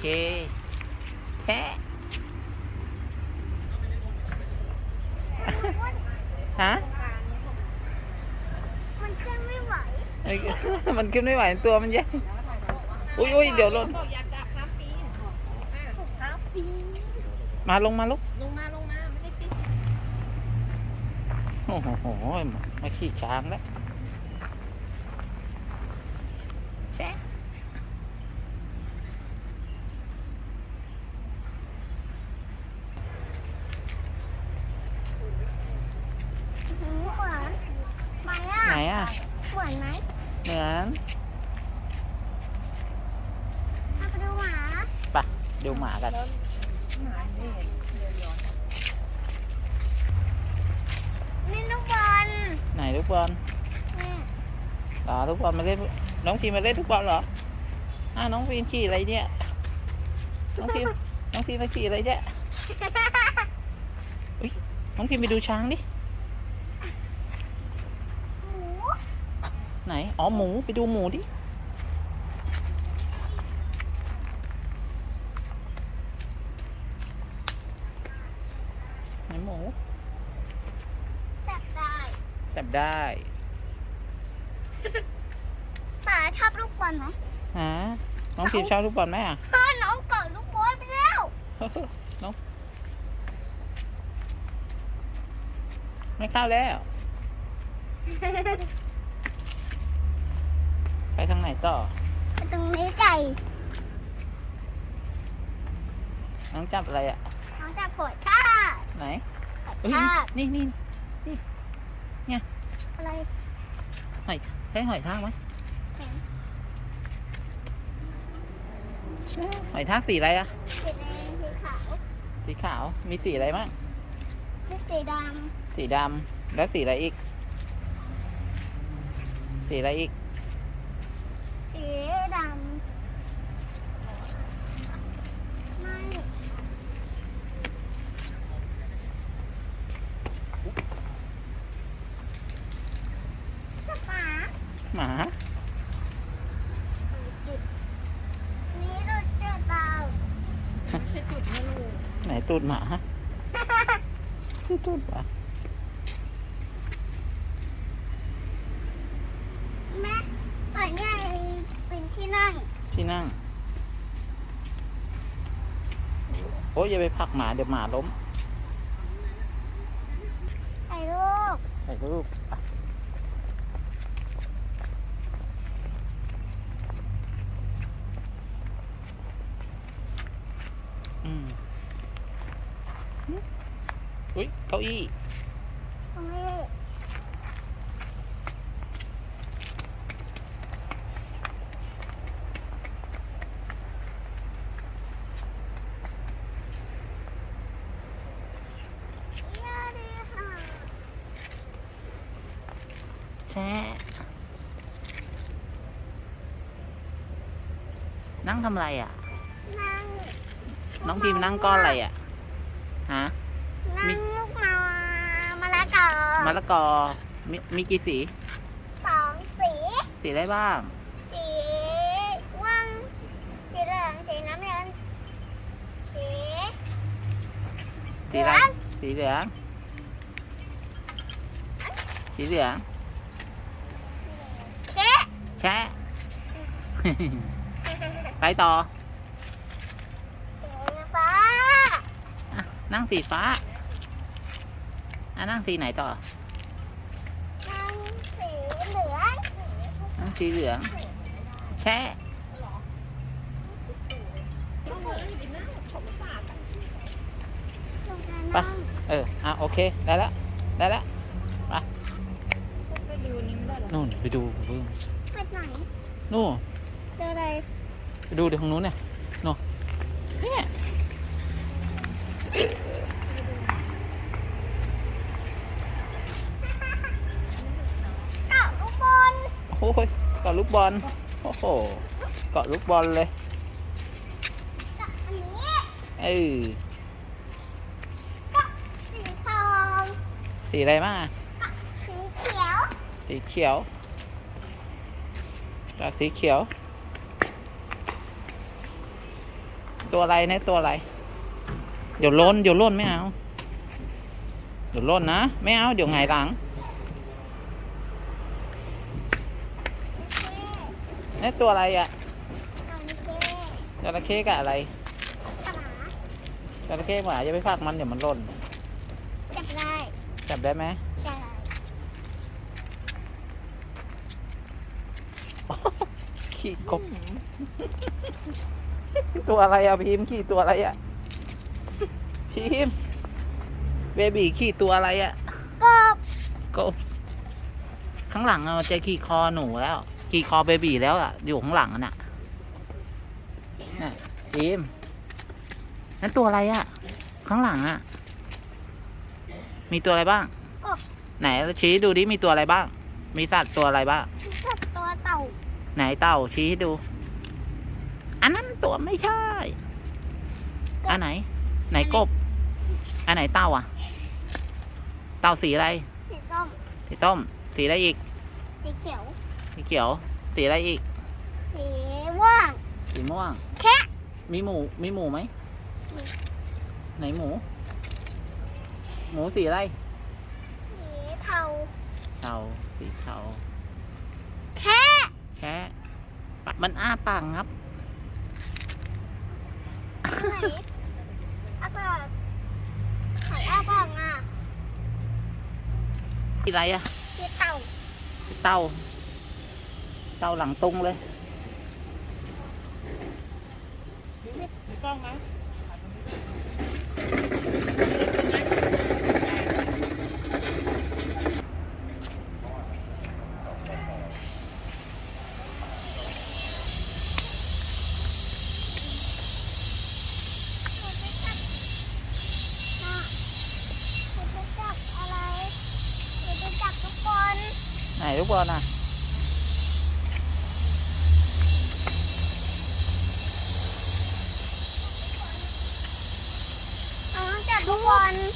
เคแชะฮะมันขึ้นไม่ไหวเอ้ยมันขึ้นไม่ไหวตัวมันใหญ่อุ้ยอุ้ยเดี๋ยวหล่นบอกอยากจะข้ามปีนอะครับปีมาลงมาลุกลงมาลงมาไม่ได้ปีนโอ้โหมาขี่ช้างแล้วแชะ หืมเหมือนไหม อะไหนอะเหมือนไหมเหมือนเอาไปดูหมาไปะดูหมากัน นี่ลูกบอลไหนลูกบอลนี่เหรอลูกบอลมาเล่น น้องพีมาเล่นลูกบอลเหรออ้าวน้องพีนขี่อะไรเนี่ย น้องพีน้องพีมาขี่อะไรเนี่ยอุ้ยน้องพีไปดูช้างดิ หมู ไหน อ๋อ หมู ไปดูหมูดิ ไหนหมู จับได้จับได้ป๋าชอบลูกบอลไหมฮะน้องพีชอบลูกบอลไหมอะเฮ้ยน้องเกิดลูกบอลไปแล้วน้องไม่เข้าแล้วไป ทางไหนต่อ ตรงนี้ใจน้องจับอะไรอะ น้องจับปวดท่าไหนปวดเอ้ยท่านี่นี่อะไรหอยใช้หอยทากไหมเห็นหอยทากสีอะไรอะ สีแดงสีขาวสีขาว มีสีอะไรบ้างนี่สีดสีดำแล้วสีอะไรอีก สีอะไรอีกำสีดำไม่หมา หมา นี่เราเจอดาว ใช่จุดไม่รู้ ไหนตูดหมาชื่อตูดหมาแม่ต่อยง่ายเป็นที่นั่งที่นั่ง โอ้ยอย่าไปผลักหมาเดี๋ยวหมาล้มถ่ายรูปใส่รูปอะอืมอุ้ย เก้าอี้ตรงนี้ยาดีค่ะแช่นั่งทำอะไรอะนั่งน้องพิมพ์นั่งก้อนอะไรอะ ฮะ มี นั่งลูกมามะละกอ มะละกอมีมีกี่สี สองสี สีอะไรบ้าง สีว่างสีเหลืองสีน้ำเงินสีสีอะไรเหลืองสีเหลืองสีเหลืองเจ๊แช่ไปต่อสีฟ้าอะนั่งสีฟ้า อะนั่งสีไหนต่อนั่งสีเหลืองนั่งสีเหลือง แช่ต้องบอกให้ดีนะผมศาสตร์ตรงนั้นไปนั่งเออ อะ โอเค ได้แล้ว ได้แล้วไปดูนี่ไม่ได้หรอนู่นไปดูเพิ่งไปไหนนู่นเจออะไรไปดูเดี๋ยวทางนู้นเนี่ยนู่นเนี่ย เกาะลูกบอล โอ้ยเกาะลูกบอล โอ้โห เกาะลูกบอลเลยเกาะอันนี้เออเกาะสีทองสีอะไรบ้างอะสีเขียวสีเขียวกับสีเขียว ตัวอะไรเนี่ยตัวอะไร เดี๋ยวล้น เดี๋ยวล้นไม่เอา เดี๋ยวล้นนะ ไม่เอา เดี๋ยวไงายหลัง นี่ตัวอะไรอะตอนนี้เจ๊จระเข้กับอะไรกระหมาจระเข้หมาอย่าไปฟากมันเดี๋ยวมันล่นจับได้จับได้ไหมจับขี่กบตัวอะไรอะพิมพ์ขี่ตัวอะไรอะพิมพ์เบบีขี่ตัวอะไรอะกบกบข้างหลังอะจะขี่คอหนูแล้ว ขี่คอเบบีแล้วอะอยู่ข้างหลังอะน่ะน่ะพิมพ์นั่นตัวอะไรอะข้างหลังอะมีตัวอะไรบ้างไหนชี้ดูดิมีตัวอะไรบ้าง มีสัตว์ตัวอะไรบ้างจับตัวเต่าไหนเต่าชี้ให้ดู อันนั้นตัวไม่ใช่ อันไหน ไหนกบ อันไหนเต่าอะ เต่าสีอะไร สีส้มสีส้ม สีอะไรอีก สีเขียว สีเขียว สีอะไรอีก สีม่วงสีม่วง แคะมีหมู มีหมูไหมมีไหนหมู หมูสีอะไร สีเทาเต่าสีเทาแคะแค่มันอ้าปากงับไหนอาปากไหนอาปากอะสีอะไรอะสีเต่าเต่า เต่าหลังตุงเล